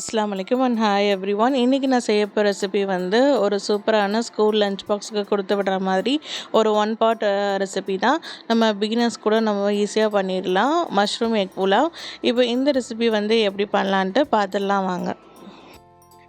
அஸ்லாம் வலைக்கம் and hi every one இன்றைக்கி நான் செய்ய போகிற ரெசிபி வந்து ஒரு சூப்பரான ஸ்கூல் லஞ்ச் பாக்ஸுக்கு கொடுத்து விடுற மாதிரி ஒரு ஒன் பார்ட் ரெசிபி தான். நம்ம பிகினர்ஸ் கூட நம்ம ஈஸியாக பண்ணிடலாம். மஷ்ரூம் எக் புலாவ் இப்போ இந்த ரெசிபி வந்து எப்படி பண்ணலான்ட்டு பார்த்துடலாம் வாங்க.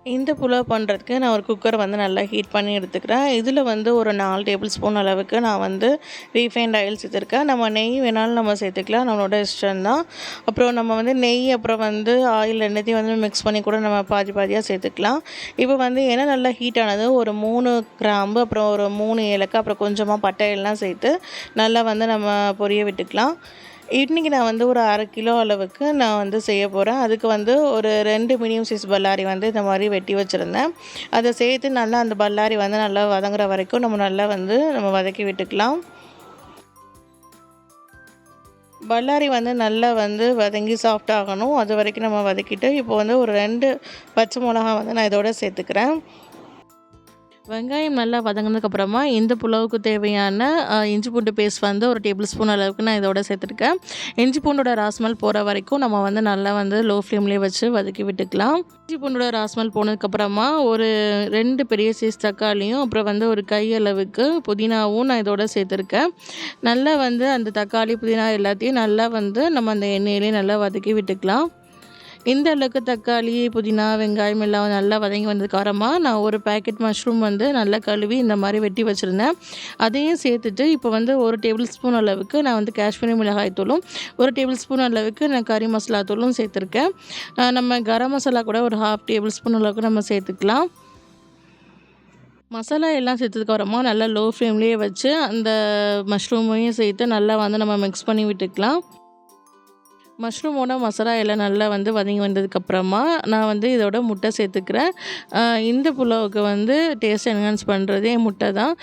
இந்த புலாவ் பண்ணுறதுக்கு நான் ஒரு குக்கர் வந்து நல்லா ஹீட் பண்ணி எடுத்துக்கிறேன். இதில் வந்து ஒரு நாலு டேபிள் ஸ்பூன் அளவுக்கு நான் வந்து ரீஃபைண்ட் ஆயில் சேர்த்துருக்கேன். நம்ம நெய் வேணாலும் நம்ம சேர்த்துக்கலாம். நம்மளோட இஷ்டம் தான். அப்புறம் நம்ம வந்து நெய் அப்புறம் வந்து ஆயில் ரெண்டுத்தையும் வந்து மிக்ஸ் பண்ணி கூட நம்ம பாதி பாதியாக சேர்த்துக்கலாம். இப்போ வந்து ஏன்னா நல்லா ஹீட் ஆனது ஒரு மூணு கிராம்பு அப்புறம் ஒரு மூணு ஏலக்காய் அப்புறம் கொஞ்சமாக பட்டையெல்லாம் சேர்த்து நல்லா வந்து நம்ம பொரிய விட்டுக்கலாம். இன்றைக்கி நான் வந்து ஒரு அரை கிலோ அளவுக்கு நான் வந்து செய்ய போகிறேன் அதுக்கு வந்து ஒரு ரெண்டு மீடியம் சைஸ் பல்லாரி வந்து இந்த மாதிரி வெட்டி வச்சுருந்தேன். அதை சேர்த்து நல்லா அந்த பல்லாரி வந்து நல்லா வதங்குற வரைக்கும் நம்ம நல்லா வந்து நம்ம வதக்கி விட்டுக்கலாம். பல்லாரி வந்து நல்லா வந்து வதங்கி சாஃப்ட் ஆகணும். அது வரைக்கும் நம்ம வதக்கிட்டு இப்போ வந்து ஒரு ரெண்டு பச்சை மிளகா வந்து நான் இதோட சேர்த்துக்கிறேன். வெங்காயம் நல்லா வதங்கினதுக்கப்புறமா இந்த புலாவுக்கு தேவையான இஞ்சி பூண்டு பேஸ்ட் வந்து ஒரு டேபிள் ஸ்பூன் அளவுக்கு நான் இதோட சேர்த்துருக்கேன். இஞ்சி பூண்டோட ராஸ்மல் போகிற வரைக்கும் நம்ம வந்து நல்லா வந்து லோ ஃப்ளேம்லேயே வச்சு வதக்கி விட்டுக்கலாம். இஞ்சி பூண்டோட ராஸ்மல் போனதுக்கப்புறமா ஒரு ரெண்டு பெரிய சைஸ் தக்காளியும் அப்புறம் வந்து ஒரு கை அளவுக்கு புதினாவும் நான் இதோட சேர்த்துருக்கேன். நல்லா வந்து அந்த தக்காளி புதினா எல்லாத்தையும் நல்லா வந்து நம்ம அந்த எண்ணெயிலே நல்லா வதக்கி விட்டுக்கலாம். இந்த அளவுக்கு தக்காளி புதினா வெங்காயம் எல்லாம் நல்லா வதங்கி வந்ததுக்கப்புறமா நான் ஒரு பேக்கெட் மஷ்ரூம் வந்து நல்லா கழுவி இந்த மாதிரி வெட்டி வச்சுருந்தேன். அதையும் சேர்த்துட்டு இப்போ வந்து ஒரு டேபிள் ஸ்பூன் அளவுக்கு நான் வந்து காஷ்மீரி மிளகாய் தூளும் ஒரு டேபிள் ஸ்பூன் அளவுக்கு நான் கறி மசாலா தூளும் சேர்த்துருக்கேன். நம்ம கரம் மசாலா கூட ஒரு ஹாஃப் டேபிள் ஸ்பூன் அளவுக்கு நம்ம சேர்த்துக்கலாம். மசாலா எல்லாம் சேர்த்ததுக்கப்புறமா நல்லா லோ ஃப்ளேம்லேயே வச்சு அந்த மஷ்ரூமையும் சேர்த்து நல்லா வந்து நம்ம மிக்ஸ் பண்ணி விட்டுக்கலாம். மஷ்ரூமோட மசாலா எல்லாம் நல்லா வந்து வதங்கி வந்ததுக்கப்புறமா நான் வந்து இதோட முட்டை சேர்த்துக்கிறேன். இந்த புலாவுக்கு வந்து டேஸ்ட் என்ஹான்ஸ் பண்ணுறதே முட்டை தான்.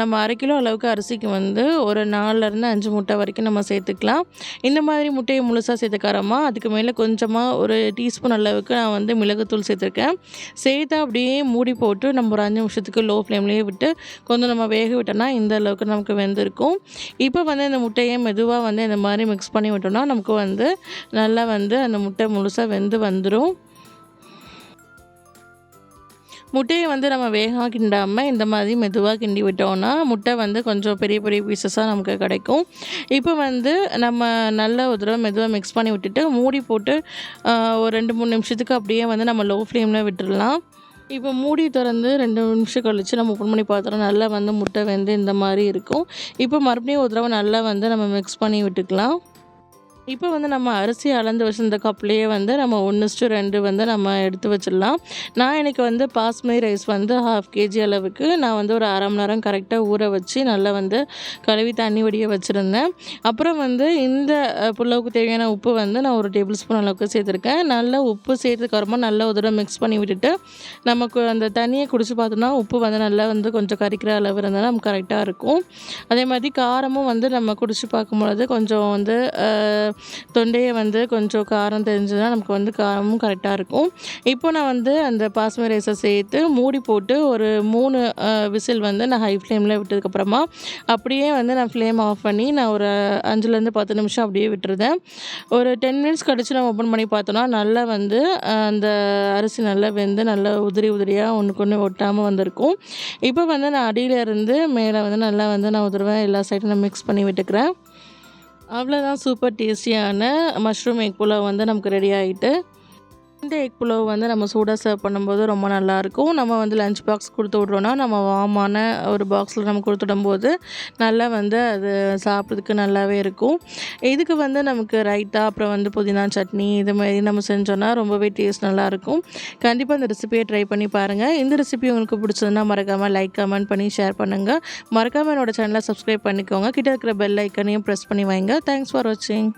நம்ம அரை கிலோ அளவுக்கு அரிசிக்கு வந்து ஒரு நாலுலேருந்து அஞ்சு முட்டை வரைக்கும் நம்ம சேர்த்துக்கலாம். இந்த மாதிரி முட்டையை முழுசாக சேர்த்துக்காரமா அதுக்கு மேலே கொஞ்சமாக ஒரு டீஸ்பூன் அளவுக்கு நான் வந்து மிளகுத்தூள் சேர்த்துருக்கேன். சேர்த்து அப்படியே மூடி போட்டு நம்ம ஒரு அஞ்சு நிமிஷத்துக்கு லோ ஃப்ளேம்லேயே விட்டு கொஞ்சம் நம்ம வேக விட்டோம்னா இந்த அளவுக்கு நமக்கு வெந்திருக்கும். இப்போ வந்து இந்த முட்டையை மெதுவாக வந்து இந்த மாதிரி மிக்ஸ் பண்ணி விட்டோம்னா நமக்கு வந்து வந்து நல்லா வந்து அந்த முட்டை முழுசாக வெந்து வந்துடும் முட்டையை வந்து நம்ம வேகமாக கிண்டாமல் இந்த மாதிரி மெதுவாக கிண்டி விட்டோம்னா முட்டை வந்து கொஞ்சம் பெரிய பெரிய பீசஸாக நமக்கு கிடைக்கும். இப்போ வந்து நம்ம நல்ல ஒரு தடவை மெதுவாக மிக்ஸ் பண்ணி விட்டுட்டு மூடி போட்டு ஒரு ரெண்டு மூணு நிமிஷத்துக்கு அப்படியே வந்து நம்ம லோ ஃப்ளேமில் விட்டுடலாம் இப்போ மூடி திறந்து ரெண்டு நிமிஷம் கழித்து நம்ம ஓப்பன் பண்ணி பார்த்தோம் நல்லா வந்து முட்டை வெந்து இந்த மாதிரி இருக்கும். இப்போ மறுபடியும் ஒரு தடவை நல்லா வந்து நம்ம மிக்ஸ் பண்ணி விட்டுக்கலாம். இப்போ வந்து நம்ம அரிசி அளந்து வச்சிருந்த கப்லேயே வந்து நம்ம ஒன்று ரெண்டு வந்து நம்ம எடுத்து வச்சிடலாம். நான் எனக்கு வந்து பாஸ்மதி ரைஸ் வந்து ஹாஃப் கேஜி அளவுக்கு நான் வந்து ஒரு அரை மணி நேரம் கரெக்டாக ஊற வச்சு நல்லா வந்து கழுவி தண்ணி வடிய வச்சுருந்தேன். அப்புறம் வந்து இந்த புல்லாவுக்கு தேவையான உப்பு வந்து நான் ஒரு டேபிள் ஸ்பூன் அளவுக்கு சேர்த்துருக்கேன். நல்லா உப்பு சேர்த்துக்கறமா நல்லா ஒரு தடவை மிக்ஸ் பண்ணி விட்டுட்டு நமக்கு அந்த தண்ணியை குடிச்சு பார்த்தோம்னா உப்பு வந்து நல்லா வந்து கொஞ்சம் கறிக்கிற அளவு இருந்தால் நமக்கு கரெக்டாக இருக்கும். அதே மாதிரி காரமும் வந்து நம்ம குடிச்சு பார்க்கும்பொழுது கொஞ்சம் வந்து தொண்டையை வந்து கொஞ்சம் காரம் தெரிஞ்சதுன்னா நமக்கு வந்து காரமும் கரெக்டாக இருக்கும். இப்போ நான் வந்து அந்த பாஸ்மதி ரைஸை சேர்த்து மூடி போட்டு ஒரு மூணு விசில் வந்து நான் ஹை ஃப்ளேமில் விட்டதுக்கப்புறமா அப்படியே வந்து நான் ஃப்ளேம் ஆஃப் பண்ணி நான் ஒரு அஞ்சுலேருந்து பத்து நிமிஷம் அப்படியே விட்டுருந்தேன் ஒரு டென் மினிட்ஸ் கழிச்சு நம்ம ஓப்பன் பண்ணி பார்த்தோன்னா நல்லா வந்து அந்த அரிசி நல்லா வெந்து நல்லா உதிரி உதிரியாக ஒன்றுக்கு ஒன்று ஒட்டாமல் வந்திருக்கும். இப்போ வந்து நான் அடியிலேருந்து மேலே வந்து நல்லா வந்து நான் உதருவேன். எல்லா சைடும் நான் மிக்ஸ் பண்ணி விட்டுக்கிறேன். அவ்வளோதான் சூப்பர் டேஸ்டியான மஷ்ரூம் எக் புலாவ் வந்து நமக்கு ரெடி ஆகிட்டு இந்த எக் புலாவ் வந்து நம்ம சூடாக சர்வ் பண்ணும்போது ரொம்ப நல்லாயிருக்கும். நம்ம வந்து லஞ்ச் பாக்ஸ் கொடுத்து விட்றோன்னா நம்ம வாமான ஒரு பாக்ஸில் நம்ம கொடுத்துடும்போது நல்லா வந்து அது சாப்பிட்றதுக்கு நல்லாவே இருக்கும். இதுக்கு வந்து நமக்கு ரைத்தா அப்புறம் வந்து புதினா சட்னி இது மாதிரி நம்ம செஞ்சோன்னா ரொம்பவே டேஸ்ட் நல்லாயிருக்கும். கண்டிப்பாக இந்த ரெசிபியை ட்ரை பண்ணி பாருங்கள் இந்த ரெசிபி உங்களுக்கு பிடிச்சதுன்னா மறக்காமல் லைக் கமெண்ட் பண்ணி ஷேர் பண்ணுங்கள் மறக்காமல் என்னோடய சேனலை சப்ஸ்கிரைப் பண்ணிக்கோங்க. கிட்ட இருக்கிற பெல் ஐக்கனையும் ப்ரெஸ் பண்ணி வைங்க. தேங்க்ஸ் ஃபார் வாட்சிங்